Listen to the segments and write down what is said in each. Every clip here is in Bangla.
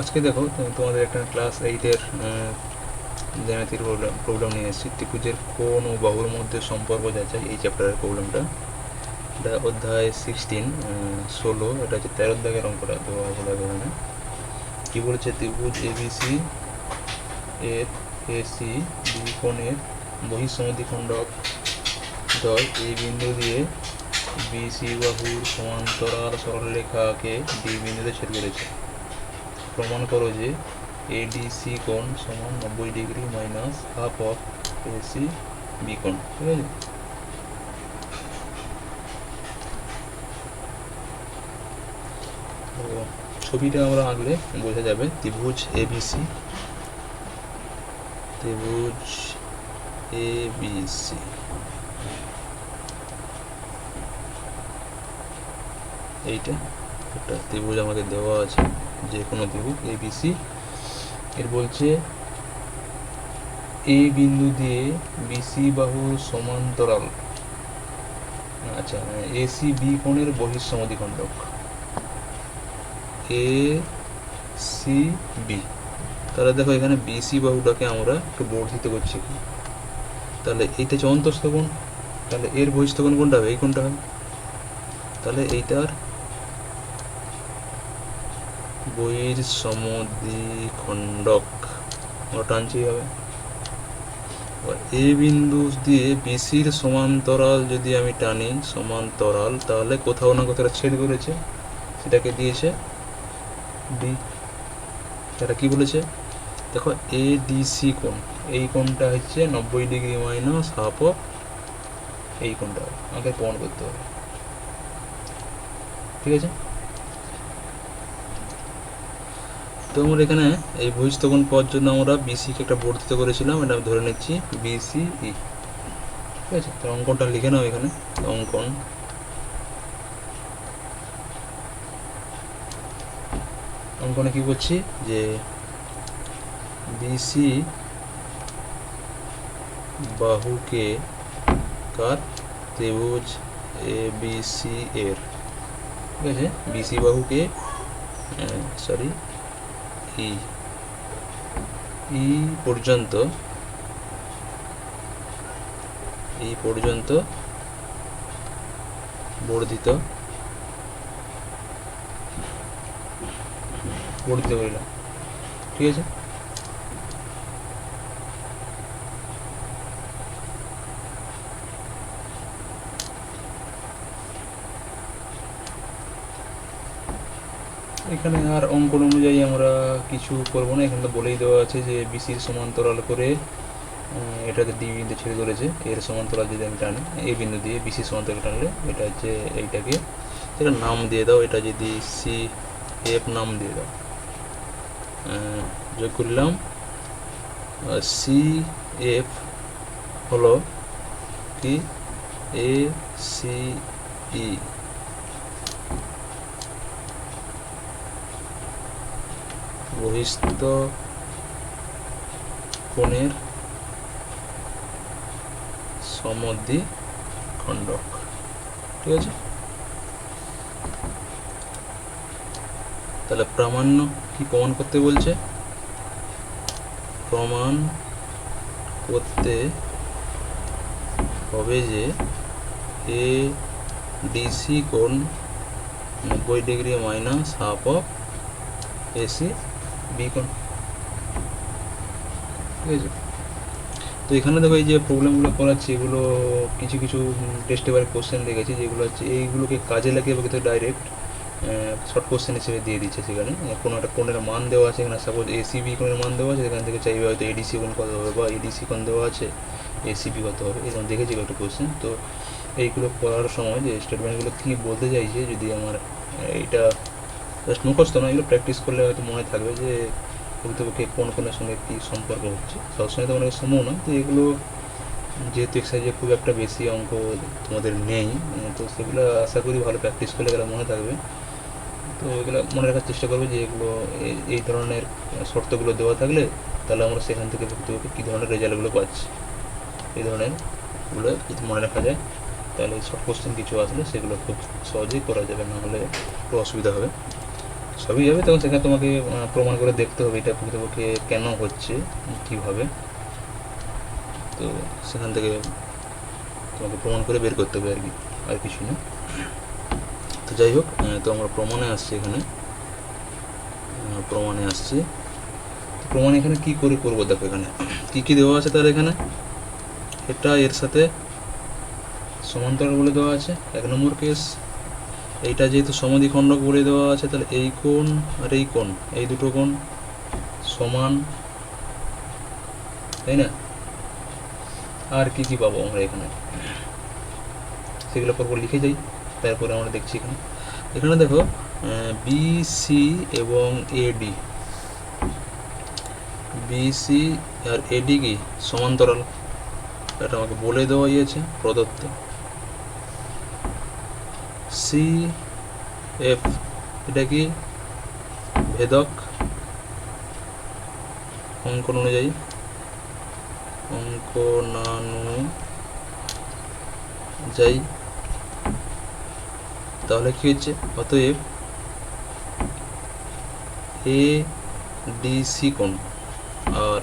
আজকে দেখো তোমাদের একটা ক্লাস এইটের জ্যামিতির প্রবলেম প্রবলেম নিয়ে এসেছি। ত্রিভুজের কোন ও বাহুর মধ্যে সম্পর্ক যাচাই, এই চ্যাপ্টারের প্রবলেমটা এটা অধ্যায় সিক্সটিন ষোলো, এটা হচ্ছে তেরো দাগের অঙ্কটা দেওয়া আছে এখানে কী বলেছে? ত্রিভুজ এবিসি এর এসি দুই কোণের বহিঃসমদ্বিখণ্ডক দয় এই বিন্দু দিয়ে বিসি বাহুর সমান্তরাল সরলরেখাকে ডি বিন্দুতে ছেদ করেছে। প্রমাণ করো যে এডিসি কোণ সমান নব্বই degree minus half of AC B কোণ, ঠিক আছে? ছবিটা আমরা আঁকলে বোঝা যাবে ত্রিভুজ এবিসি ত্রিভুজ এবিসি এইটা একটা ত্রিভুজ আমাদের দেওয়া আছে। যে কোনো ত্রিভুজ এবিসি এর বলছে এ বিন্দু দিয়ে বিসি বাহুর সমান্তরাল। আচ্ছা এসি বি কোণের বহিঃসমদ্বিখণ্ডক এ সি বি তাহলে দেখো এখানে বিসি বাহুটাকে আমরা একটু বর্ধিত করছি তাহলে এইটা হচ্ছে অন্তস্থ কোণ। তাহলে এর বহিস্থ কোণ কোনটা হবে এই কোণটা হবে তাহলে এইটার বইয়ের সমদ্বিখণ্ডক টানছি হবে এ বিন্দু দিয়ে বিসির সমান্তরাল যদি আমি টানি, সমান্তরাল, তাহলে কোথাও না কোথাও ছেদ করেছে। সেটাকে দিয়েছে ডি সেটা কি বলেছে? দেখো এ ডিসি কোণ। এই কোণটা হচ্ছে নব্বই ডিগ্রি মাইনাস হাফ অফ এই কোণটা। আমাকে প্রমাণ করতে হবে। ঠিক আছে? তো আমরা এখানে এই বহিস্থগণ পাওয়ার জন্য আমরা বিসিকে একটা বর্ধিত করেছিলাম, এটা ধরে নিচ্ছি ই ঠিক আছে? তো অঙ্কনটা লিখে নাও এখানে, অঙ্কন। অঙ্কনে কি করছি? যে বিসি বাহুকে কার? ত্রিভুজ এ বিসি এর, ঠিক আছে? বিসি বাহুকে সরি ই ই পর্যন্ত ই পর্যন্ত বর্ধিত বর্ধিত করিলাম। ঠিক আছে? এখানে আর অঙ্কন অনুযায়ী আমরা কিছু করব না। এখানে তো বলেই দেওয়া আছে যে বিসির সমান্তরাল করে এটাতে ডি বিন্দু ছেড়ে ধরেছে। এর সমান্তরাল যদি আমি টানি এই বিন্দু দিয়ে বিসি সমান্তরাল টানলে এটা হচ্ছে এইটাকে, এটা নাম দিয়ে দাও, এটা যদি সি এফ নাম দিয়ে দাও। যোগ করলাম সি এফ হলো কি? এ সি ই বহিস্থ কোণের সমদ্বি খণ্ডক। ঠিক আছে? তাহলে প্রামাণ্য কি প্রমাণ করতে বলছে? প্রমাণ করতে হবে যে এ ডিসি কোণ নব্বই degree minus half of AC B কোণ। ঠিক আছে তো এখানে দেখো এই যে প্রবলেমগুলো করাচ্ছি এগুলো কিছু কিছু টেস্ট এবার কোশ্চেন দেখেছি যেগুলো হচ্ছে এইগুলোকে কাজে লাগিয়ে কিন্তু ডাইরেক্ট শর্ট কোশ্চেন হিসেবে দিয়ে দিচ্ছে সেখানে। আহ, কোনো একটা কোণের মান দেওয়া আছে এখানে সাপোজ এসিবি কোণের মান দেওয়া আছে সেখান থেকে চাইবে হয়তো এডিসি কোণ কত হবে বা এডিসি কোণ দেওয়া আছে এসিবি কত হবে এরকম দেখেছি একটা কোশ্চেন তো এইগুলো করার সময় যে স্টেটমেন্টগুলো কী বলতে চাইছে যদি আমার এইটা জাস্ট মুখস্থ না এগুলো প্র্যাকটিস করলে হয়তো মনে থাকবে যে প্রকৃতপক্ষে কোন কোনের সঙ্গে কী সম্পর্ক হচ্ছে। সবসময় তো অনেক সম্ভব না তো এগুলো যেহেতু এক্সাইজে খুব একটা বেশি অঙ্ক তোমাদের নেই তো সেগুলো আশা করি ভালো প্র্যাকটিস করলে এগুলো মনে থাকবে। তো এগুলো মনে রাখার চেষ্টা করবে যে এগুলো এই- ধরনের শর্তগুলো দেওয়া থাকলে তাহলে আমরা সেখান থেকে প্রকৃতপক্ষে কী ধরনের রেজাল্টগুলো পাচ্ছি। এই ধরনেরগুলো যদি মনে রাখা যায়, তাহলে শর্ট কোশ্চেন কিছু আসলে সেগুলো খুব সহজেই করা যাবে, না হলে অসুবিধা হবে। সবই যাবে তখন সেখানে তোমাকে প্রমাণ করে দেখতে হবে এটা প্রকৃতপক্ষে কেন হচ্ছে, কীভাবে। তো সেখান থেকে তোমাকে প্রমাণ করে বের করতে হবে আর কি, আর কিছু না। তো যাই হোক তো আমরা প্রমাণে আসছি এখানে। প্রমাণে আসছি। প্রমাণ এখানে কি করে করব দেখো এখানে। কি কি দেওয়া আছে তার এখানে? এটা এর সাথে সমান্তরাল বলে দেওয়া আছে। এক নম্বর কেস এইটা যেহেতু সমদ্বিখণ্ডক বলে দেওয়া আছে, তাহলে এই কোণ আর এই কোণ, এই দুটো কোণ সমান, তাই না? আর কি কি পাবো আমরা এখানে? সেগুলো পরপর লিখে যাই, তারপরে আমরা দেখছি এখানে। এখানে দেখো বি সি এবং এডি বিসি আর এডি কি? সমান্তরাল। এটা আমাকে বলে দেওয়া হয়েছে, প্রদত্ত। সি এফ এটা কি? ভেদক। অঙ্কন অনুযায়ী। অঙ্কনানু যাই। তাহলে কি হচ্ছে? অতএব এ ডিসি কোণ। আর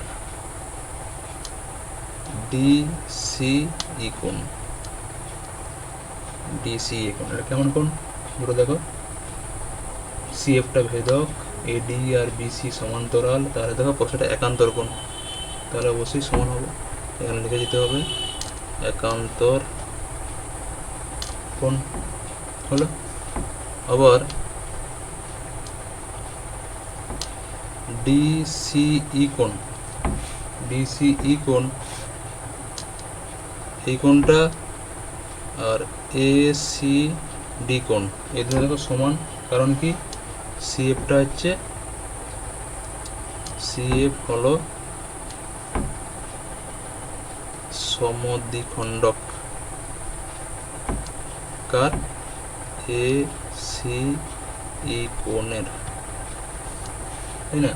ডিসি ই এ কোণ এটা কেমন কোণ? পুরো দেখো। সিএফটা ভেদক এডি আর বিসি সমান্তরাল। তাহলে দেখো প্রশ্নটা একান্তর কোণ। তাহলে অবশ্যই সমান হবে। এখানে লিখে দিতে হবে, একান্তর কোণ। হলো? আবার ডিসিই কোণ। ডিসিই কোণ। এই কোণটা আর এ সি ডি কোণ। এই দুটো দেখো সমান, কারণ কি? সিএফটা হচ্ছে সিএফ হলো সমদ্বিখণ্ডক। কার? এ সি ই কোণের। তাই না?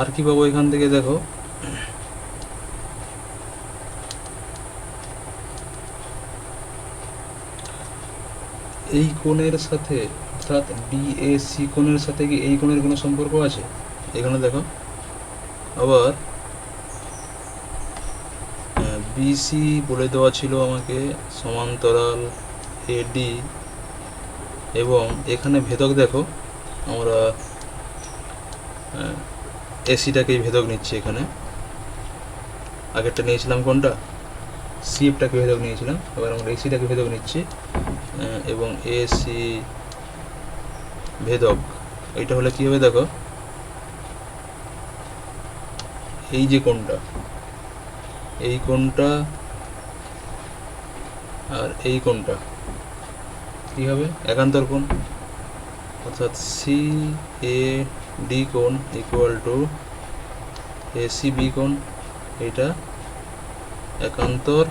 আর কি পাবো এখান থেকে দেখো। এই কোণের সাথে, অর্থাৎ ডিএসি কোণের সাথে কি এই কোণের কোনো সম্পর্ক আছে? এখানে দেখো। আবার বিসি বলে দেওয়া ছিল আমাকে সমান্তরাল এডি এবং এখানে ভেদক দেখো। আমরা এসিটাকেই ভেদক নিচ্ছি এখানে। আগেরটা নিয়েছিলাম কোনটা? সিএফটাকে ভেদক নিয়েছিলাম। এবার আমরা এসিটাকে ভেদক নিচ্ছি এবং এসি ভেদক। এইটা হলে কি হবে দেখো? এই যে কোনটা, এই কোনটা আর এই কোনটা, কি হবে? একান্তর কোণ, অর্থাৎ সি এ ডি কোণ equal to A C B কোণ, এটা একান্তর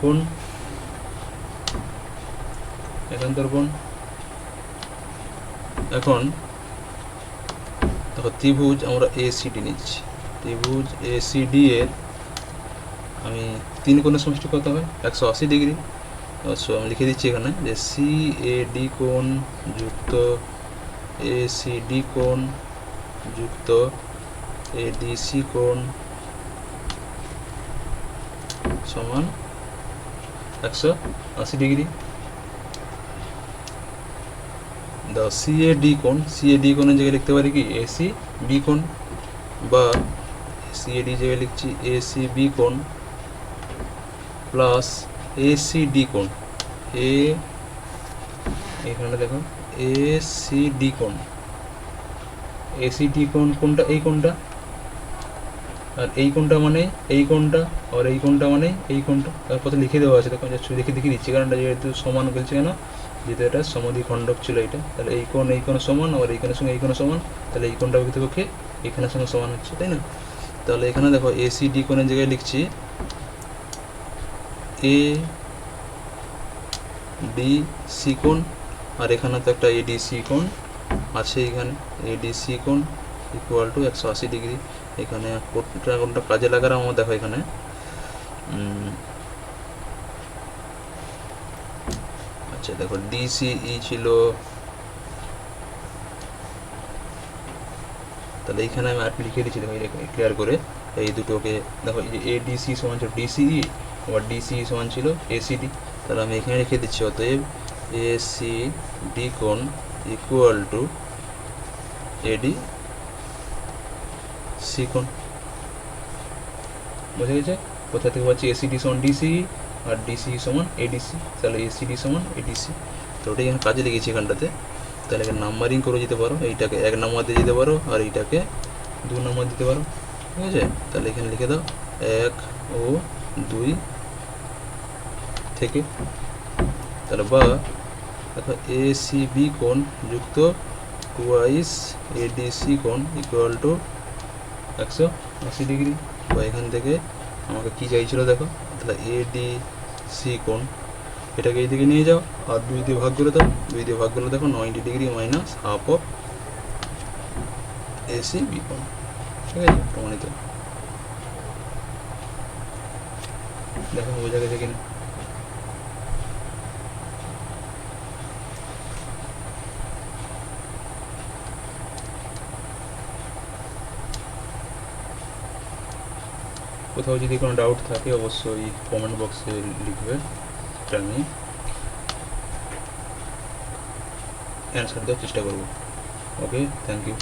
কোণ একান্তর কোণ। এখন দেখো ত্রিভুজ, আমরা এসিডি নিচ্ছি। ত্রিভুজ এসিডি এর আমি তিন কোণের সমষ্টি কত হয়? একশো আশি ডিগ্রি। সো আমি লিখে দিচ্ছি এখানে যে সি এ ডি কোণ যুক্ত এ সি ডি কোণ যুক্ত এ ডি সি কোণ সমান একশো আশি ডিগ্রি। দাও সি এ ডি কোণ সি এ ডি কোণের জায়গায় লিখতে পারি কি? এসি বি কোণ বা সি এ ডি জায়গায় লিখছি এসি বি কোণ প্লাস এসি ডি কোণ। এ এখানে দেখো। এসি ডি কোণ? এসি ডি কোণ কোনটা এই কোণটা? আর এই কোণটা মানে এই কোণটা আর এই কোণটা মানে এই কোণটা। তারপর তো লিখে দেওয়া আছে, দেখো, just লিখে দেখিয়ে দিচ্ছি কারণটা যেহেতু সমান বলছে কেন? যেহেতু এটা সমাধিখণ্ডক ছিল এটা, তাহলে এই কোণ এই কোণ সমান আর এই কোণের সঙ্গে এই কোণ সমান, তাহলে এই কোণটা প্রকৃতপক্ষে এখানের সঙ্গে সমান হচ্ছে, তাই না? তাহলে এখানে দেখো এসি ডি কোণের জায়গায় লিখছি এ ডি সি কোণ আর এখানে তো একটা এডিসি কোণ, আছে এখানে এডিসি কোণ ইকুয়াল টু একশো আশি ডিগ্রি এখানে কোনটা কাজে লাগার আমার দেখো এখানে। আচ্ছা দেখো ডিসিই ছিল, তাহলে এইখানে আমি আর লিখে দিচ্ছি, দেখো ক্লিয়ার করে। এই দুটোকে, দেখো, এই যে এডিসি সমান ছিল ডিসিই আবার ডিসিই সমান ছিল এসিডি তাহলে আমি এখানে লিখে দিচ্ছি, অতএব এসি ডি কোণ ইকুয়াল টু এডি সি কোণ। বোঝা গেছে? কোথা থেকে পাচ্ছি? এসিডি সমান ডিসিই আর ডিসি সমান এডিসি তাহলে এসিডি সমান এডিসি তো ওটাই এখানে কাজে লেগেছি এখানটাতে। তাহলে এখানে নাম্বারিং করে দিতে পারো। এইটাকে এক নাম্বার দিয়ে দিতে পারো আর এইটাকে দু নাম্বার দিতে পারো। ঠিক আছে? তাহলে এখানে লিখে দাও। এক ও দুই থেকে তাহলে বা দেখো এ সি বি কোণ যুক্ত টুয়াইস এডিসি কোণ ইকুয়াল টু একশো আশি ডিগ্রি। বা এখান থেকে আমাকে কী চাইছিল দেখো? তাহলে এ ডি সি কোণ। এটাকে এই দিকে নিয়ে যাও আর দুই দিয়ে ভাগ করে দাও। দুই দিয়ে ভাগ করলে দেখো নয়টি degree minus half of AC B কোণ। ঠিক আছে? প্রমাণিত। দেখো বোঝা গেছে কিনা? কোথাও যদি কোনো ডাউট থাকে, অবশ্যই কমেন্ট বক্সে লিখবে এটা আমি অ্যান্সার দেওয়ার চেষ্টা করব। Okay thank you